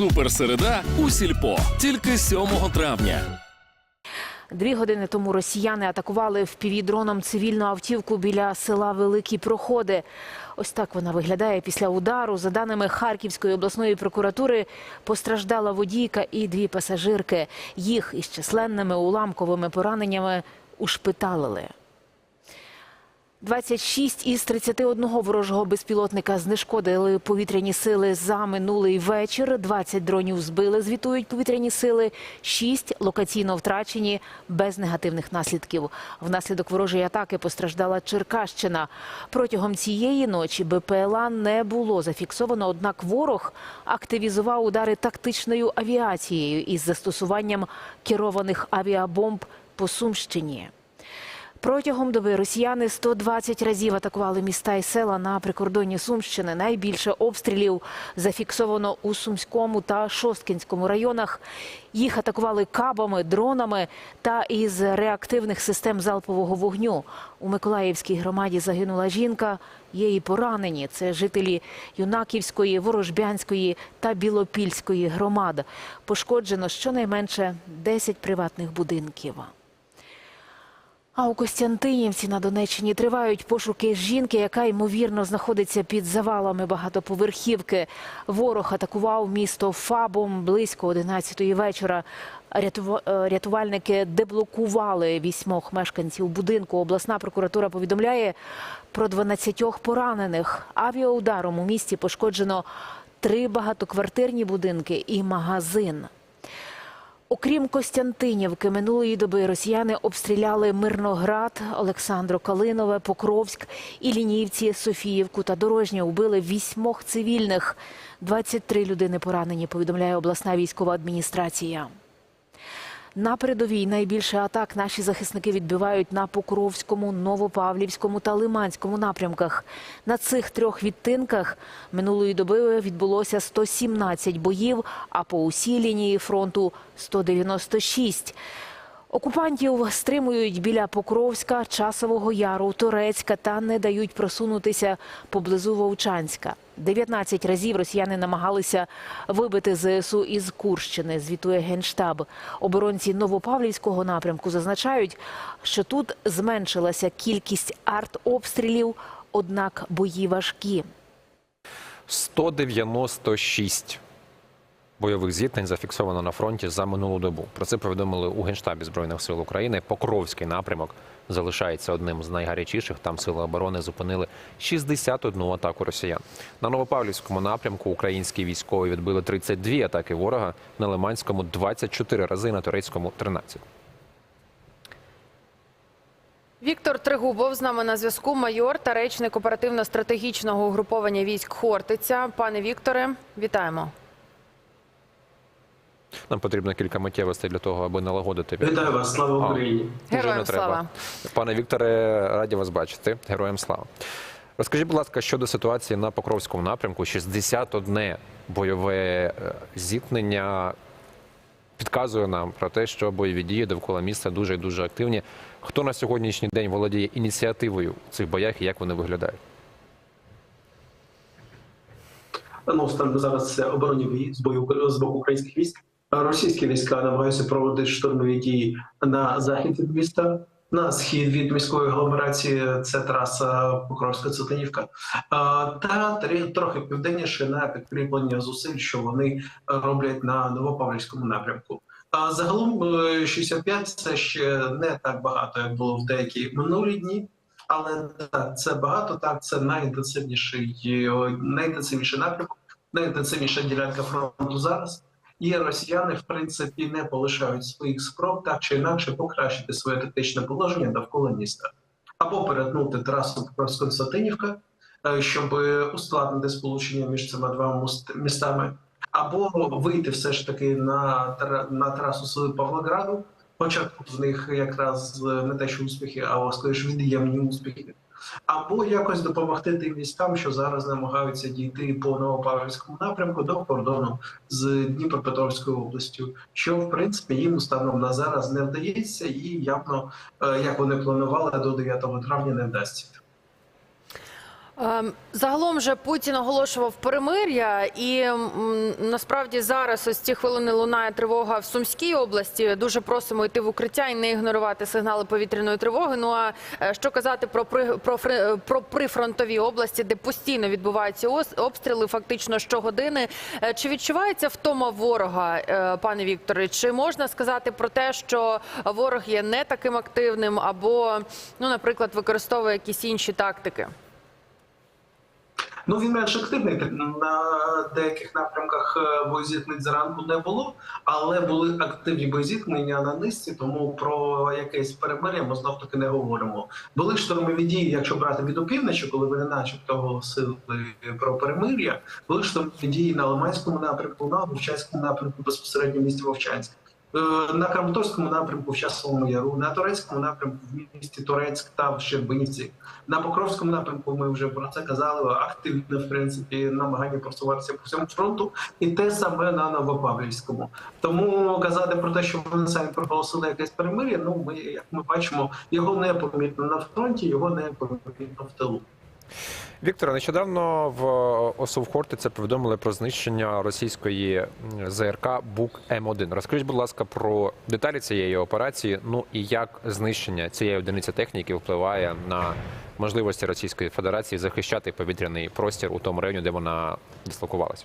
Суперсереда у сільпо тільки 7 травня. Дві години тому росіяни атакували впівдроном цивільну автівку біля села Великі Проходи. Ось так вона виглядає після удару. За даними Харківської обласної прокуратури, постраждала водійка і дві пасажирки. Їх із численними уламковими пораненнями ушпиталили. 26 із 31 ворожого безпілотника знешкодили повітряні сили за минулий вечір. 20 дронів збили, звітують повітряні сили. 6 локаційно втрачені без негативних наслідків. Внаслідок ворожої атаки постраждала Черкащина. Протягом цієї ночі БПЛА не було зафіксовано, однак ворог активізував удари тактичною авіацією із застосуванням керованих авіабомб по Сумщині. Протягом доби росіяни 120 разів атакували міста і села на прикордонні Сумщини. Найбільше обстрілів зафіксовано у Сумському та Шосткінському районах. Їх атакували кабами, дронами та із реактивних систем залпового вогню. У Миколаївській громаді загинула жінка. Є і поранені. Це жителі Юнаківської, Ворожбянської та Білопільської громад. Пошкоджено щонайменше 10 приватних будинків. А у Костянтинівці на Донеччині тривають пошуки жінки, яка ймовірно знаходиться під завалами багатоповерхівки. Ворог атакував місто Фабом близько 11-ї вечора. Е, Рятувальники деблокували вісьмох мешканців будинку. Обласна прокуратура повідомляє про 12 поранених. Авіаударом у місті пошкоджено три багатоквартирні будинки і магазин. Окрім Костянтинівки, минулої доби росіяни обстріляли Мирноград, Олександро Калинове, Покровськ, Ілінівці, Софіївку та Дорожнє. Убили вісьмох цивільних. 23 людини поранені, повідомляє обласна військова адміністрація. На передовій найбільше атак наші захисники відбивають на Покровському, Новопавлівському та Лиманському напрямках. На цих трьох відтинках минулої доби відбулося 117 боїв, а по усій лінії фронту 196. Окупантів стримують біля Покровська, Часового Яру, Торецька та не дають просунутися поблизу Вовчанська. 19 разів росіяни намагалися вибити ЗСУ із Курщини, звітує Генштаб. Оборонці Новопавлівського напрямку зазначають, що тут зменшилася кількість артобстрілів, однак бої важкі. 196 бойових зіткнень зафіксовано на фронті за минулу добу. Про це повідомили у Генштабі Збройних сил України. Покровський напрямок залишається одним з найгарячіших. Там сили оборони зупинили 61 атаку росіян. На Новопавлівському напрямку українські військові відбили 32 атаки ворога, на Лиманському 24 рази, на Турецькому 13. Віктор Тригубов з нами на зв'язку. Майор та речник оперативно-стратегічного угруповання військ Хортиця. Пане Вікторе, вітаємо. Нам потрібно кілька миттєвостей для того, аби налагодити Вітаю вас, слава Україні. Вже Героям не треба. слава. Пане Вікторе, раді вас бачити. Героям слава. Розкажіть, будь ласка, щодо ситуації на Покровському напрямку. 61 бойове е, зіткнення підказує нам про те, що бойові дії довкола міста дуже і дуже активні. Хто на сьогоднішній день володіє ініціативою в цих боях і як вони виглядають? Ну, станом зараз це оборонні бої з бою з боку українських військ. Російські війська намагаються проводити штурмові дії на захід від міста, на схід від міської агломерації. Це траса Покровська Цитанівка, та трохи південніше на підкріплення зусиль, що вони роблять на Новопавлівському напрямку. А загалом е, 65 – це ще не так багато, як було в деякі минулі дні. Але це багато. Так, це найінтенсивніший, е, найінтенсивніший напрямок, найінтенсивніша ділянка фронту зараз. І росіяни, в принципі, не полишають своїх спроб так чи інакше покращити своє тактичне положення довкола міста, або перетнути трасу Покровсько-Константинівка, е, щоб ускладнити сполучення між цими двома містами, або вийти все ж таки на, на трасу з Павлограду. Хоча тут в них якраз е, не те, що успіхи, а скоріш від'ємні успіхи. Або якось допомогти тим військам, що зараз намагаються дійти по Новопавлівському напрямку до кордону з Дніпропетровською областю, що в принципі їм станом на зараз не вдається, і явно, е, як вони планували, до 9 травня не вдасться. Ем, Загалом же Путін оголошував перемир'я, і насправді зараз ось ці хвилини лунає тривога в Сумській області. Дуже просимо йти в укриття і не ігнорувати сигнали повітряної тривоги. Ну а е, що казати про при про, про прифронтові області, де постійно відбуваються обстріли, фактично щогодини. Е, Чи відчувається втома ворога, е, пане Вікторе? Чи можна сказати про те, що ворог є не таким активним, або, ну, наприклад, використовує якісь інші тактики? Ну він менш активний на деяких напрямках е, боєзіткнень зранку не було, але були активні боєзіткнення на низці, тому про якесь перемир'я ми знов таки не говоримо. Були штурмові дії, якщо брати від опівночі, коли вони начебто оголосили про перемир'я, були штурмові дії на Лиманському напрямку, на Вовчанському напрямку безпосередньо місті Вовчанськ. Е, На Краматорському напрямку в Часовому Яру, на Турецькому напрямку в місті Турецьк та в Щербинівці. На Покровському напрямку ми вже про це казали. Активне в принципі намагання просуватися по всьому фронту, і те саме на Новопавлівському. Тому казати про те, що вони самі проголосили якесь перемир'я. Ну ми як ми бачимо, його не помітно на фронті, його не помітно в тилу. Віктор, нещодавно в ОСУВ Хортиця повідомили про знищення російської ЗРК Бук М1. Розкажіть, будь ласка, про деталі цієї операції. Ну і як знищення цієї одиниці техніки впливає на можливості Російської Федерації захищати повітряний простір у тому районі, де вона дислокувалася.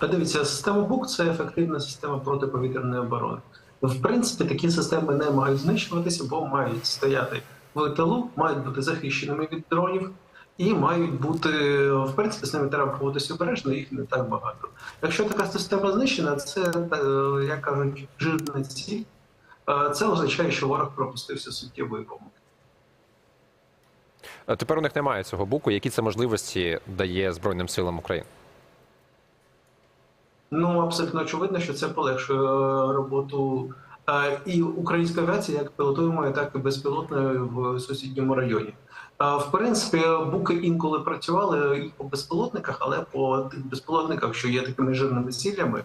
Подивіться, система БУК це ефективна система протиповітряної оборони. В принципі, такі системи не мають знищуватися, бо мають стояти в тилу, мають бути захищеними від дронів і мають бути в принципі з ними треба поводитися обережно, їх не так багато. Якщо така система знищена, це е, як кажуть, жирна ціль. Е, Це означає, що ворог пропустився суттєвої помилки. Е, Тепер у них немає цього буку. Які це можливості дає Збройним силам України? Ну абсолютно очевидно, що це полегшує роботу і української авіації, як пілотуємої, так і безпілотної в сусідньому районі. В принципі, буки інколи працювали і по безпілотниках, але по тих безпілотниках, що є такими жирними цілями,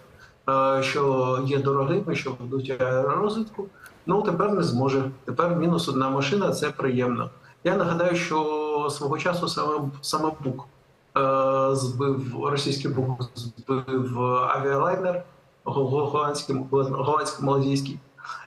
що є дорогими, що ведуть аеророзвитку. Ну тепер не зможе. Тепер мінус одна машина це приємно. Я нагадаю, що свого часу саме саме бук збив російський бук збив авіалайнер го- го- голландський голландський малазійський.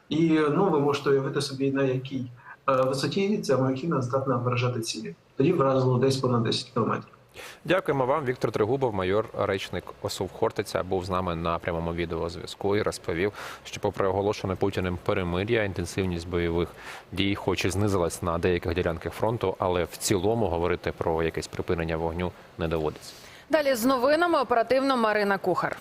І ну ви можете уявити собі на якій е, висоті ця махіна здатна виражати цілі. Тоді вразило десь понад 10 кілометрів. Дякуємо вам. Віктор Тригубов, майор речник ОСУВ Хортиця, був з нами на прямому відеозв'язку і розповів, що, попри оголошене Путіним перемир'я, інтенсивність бойових дій, хоч і знизилась на деяких ділянках фронту, але в цілому говорити про якесь припинення вогню не доводиться. Далі з новинами оперативно Марина Кухар.